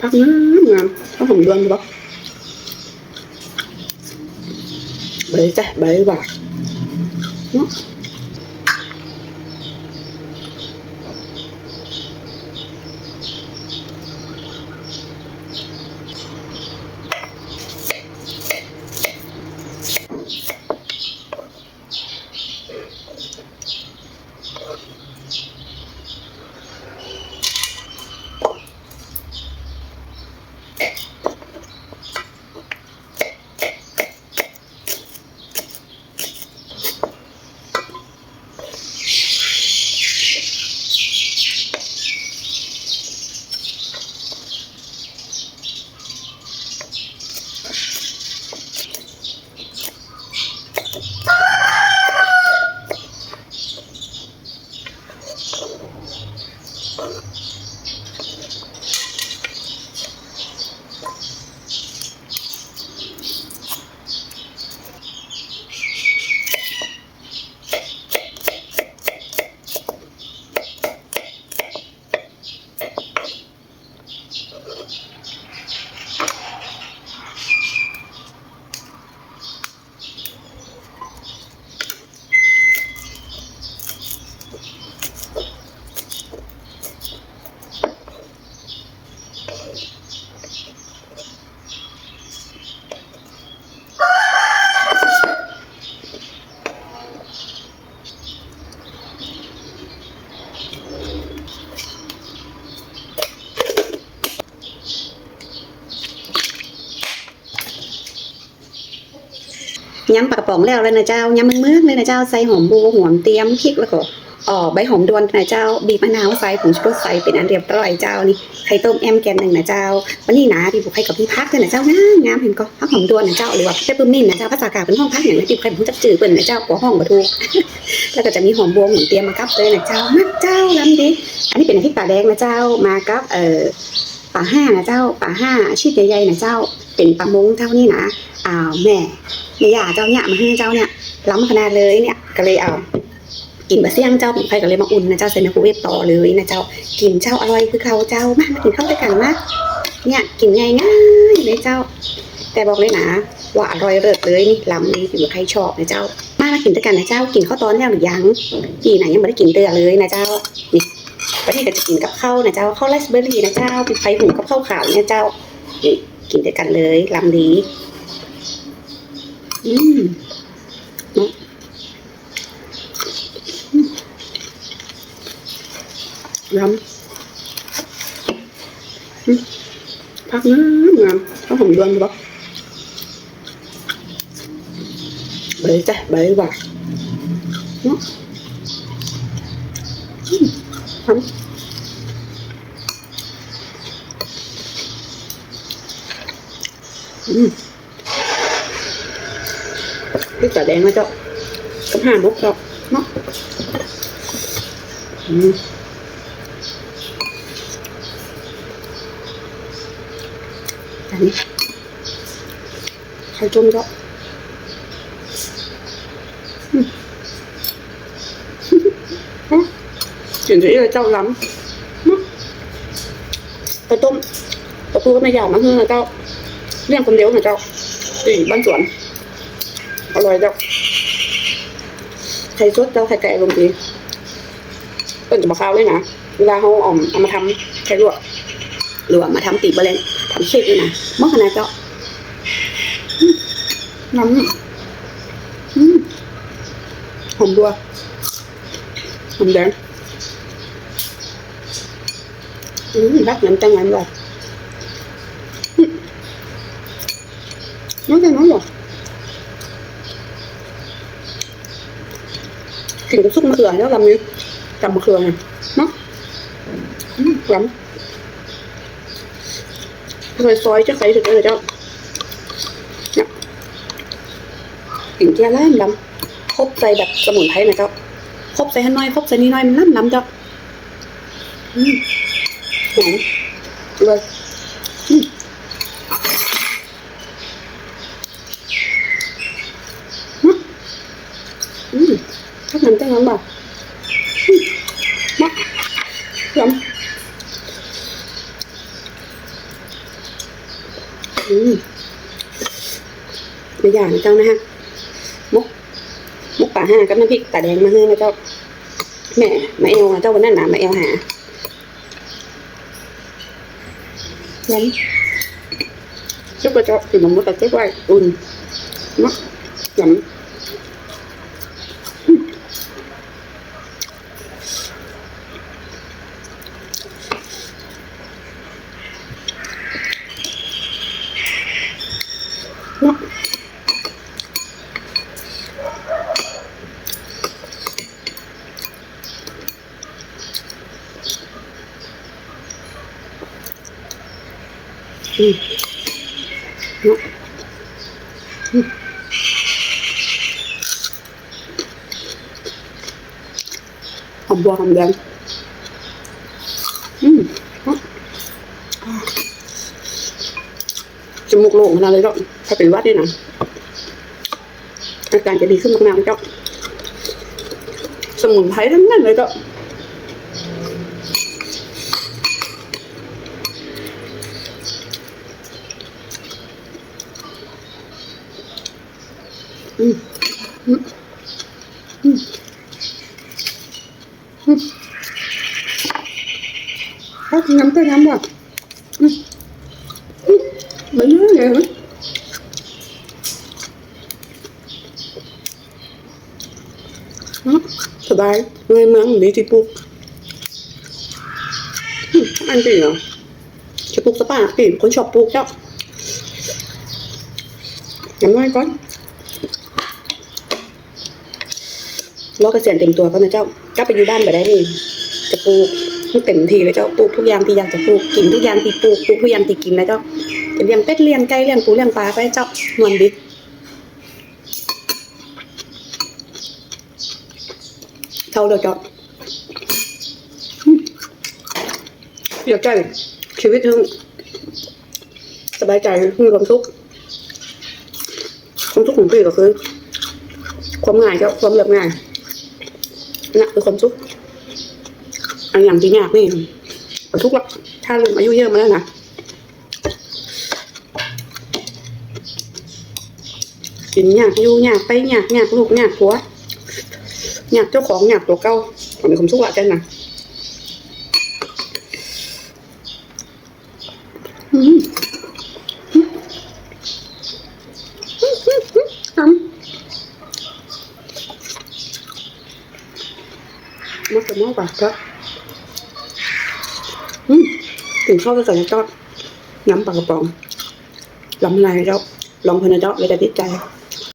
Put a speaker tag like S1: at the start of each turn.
S1: พักงามงามข้าวหอมดวนบ่ใบจ้ะใบหวานเนาะ ย้ำปากระป๋องแล้วเลยนะเจ้าย้ำมันเมือกเลยนะเจ้าใส่หอมบัวหอมเตรียมพริกแล้วก็อ๋อใบหอมดวนนะเจ้าบีบมะนาวใส่ผงชูรสใส่เป็นอันเรียบร้อยเจ้านี่ไข่ต้มแอมแกนหนึ่งนะเจ้าวันนี้นะพี่บุกไข่กับพี่พักเลยนะเจ้างามงามเห็นก็พักหอมดวนนะเจ้าหรือว่าเปปเปอร์มินนะเจ้าภาษากลางเป็นห้องพักอย่างนะพี่ไข่ผมจับจืดเปิ่นนะเจ้าหัวห้องบะทูแล้วก็จะมีหอมบัวหอมเตรียมมากับเลยนะเจ้ามักเจ้าลำดีอันนี้เป็นพริกตาแดงนะเจ้ามากับเอ่อ ปลาห้านะเจ้าปลาห้าชิ้นใหญ่ๆนะเจ้า เป็นปลามงเท่านี้นะอ้าวแม่แม่ยาเจ้าเนี่ยมาให้เจ้าเนี่ยล้ำขนาดเลยเนี่ยก็เลยเอากินบะเสี่ยงเจ้าผมไปก็เลยมาอุ่นนะเจ้าใส่ในคูเวฟต่อเลยนะเจ้ากินเจ้าอร่อยคือเขาเจ้ามามากินข้าวด้วยกันมากเนี่ยกินง่ายง่ายเลยเจ้า แต่บอกเลยนะว่าอร่อยเลิศเลยนี่ล้ำนี่ถือว่าใครชอบนะเจ้า มามากินด้วยกันนะเจ้ากินข้าวตอนแล้วหรือยังปีไหนยังไม่ได้กินเตือเลยนะเจ้านี่ ประเทศก็จะกินกับข้าวนะเจ้าข้าวไรซ์เบอร์รี่นะเจ้าปิดไฟหุงกับข้าวขาวเนี่ยเจ้านี่กินด้วยกันเลยลำดีอืมยำอืมพักงามงามข้าวหอมดวนบ่ใบจ้ะใบหวานเนาะ อืมทำอืมพริกตาแดงนะเจ้ากับห่านกเจ้าเนาะอืม อันนี้ไข่ต้มก็อืมฮะ กินจะอะไรเจ้าล้ำเนาะไข่ต้มตะปูก็ไม่ยาวนะเฮ้อเจ้าเลี้ยงคนเดียวนะเจ้าสี่บ้านสวนอร่อยเจ้าไข่สดเจ้าไข่ไก่ลงดีเปิ้นจะมาข้าวเลยนะเวลาเขาอ่อมเอามาทำไข่ลวกหรือว่ามาทำตีบะเลนทำเค้กด้วยนะเมื่อขนาดเจ้าน้ำอืมหอมบัวหอมแดง อืมรักน้ำจังงั้นว่ะอืมน้อยจังน้อยหรอกินกับซุปมะเขือแล้วลำนี้จำมะเขือไงเนาะอืมลำเคยซอยจะใส่ถึงเลยเจ้าเนี่ยกลิ่นแก่ล้ำล้ำครบใส่แบบสมุนไพรนะเจ้าครบใส่ให้น้อยครบใส่นี่น้อยมันล้ำล้ำเจ้าอื มหอมเลยอืมอืมถ้าทำจังงั้นบ่อืมมาล้ำอืมตัวอย่างนะเจ้านะฮะมุกมุกป่าห้ากับน้ำพริกตาแดงมาให้นะเจ้าแม่มาเอวนะเจ้าวันนั้นนะมาเอวหา ยันชุบกระเจาะคือมันมุกตะเจ๊กไว้อุ่นเนาะยำ เนาะอืมเนาะอืมหอมบัวหอมแดงอืมจมูกโล่งขนาดเลยเนาะถ้าเป็นวัดนี่นะอาการจะดีขึ้นมากๆเจ้าสมุนไพรทั้งนั้นเลยเจ้าอืมอืมอืมอืม เอาน้ำเต้น้ำว่ะอืมอืมไม่เยอะเลยสบายเงินเมืองดีที่ปลูกอันจริงเหรอจะปลูกสปาปีคนชอบปลูกเจ้าอย่างน้อยก่อน รอกเกษียณเต็มตัวก็นะเจ้ากลับไปอยู่บ้านไปได้นี่จะปลูกให้เต็มที่เลยเจ้าปลูกทุกอย่างที่อยากจะปลูกกินทุกอย่างที่ปลูกปลูกทุกอย่างที่กินนะเจ้าจะเลี้ยงเป็ดเลี้ยงไก่เลี้ยงปูเลี้ยงปลาไปเจ้านวลดิเท่าเดียวเจ้าอืมอยากใจชีวิตถึงสบายใจมีความสุกข์ความทุกข์ของพี่ก็คือ ความง่ายเจ้าความเรียบง่าย นั่นคือความสุขอันอย่างที่ยากนี่ทุกข์ละถ้าเริ่มอายุเยอะมาแล้วนะกินยากอยู่ยากไปยากยากลูกยากผัวยากเจ้าของยากตัวเก่าเป็นความสุขละจันนะ มันก็มันกว่าก็อืมถึงข้าวก็ใส่ในจอดน้ำปลากระป๋องลำลายแล้วลองพลินจอดเลยจะติดใจ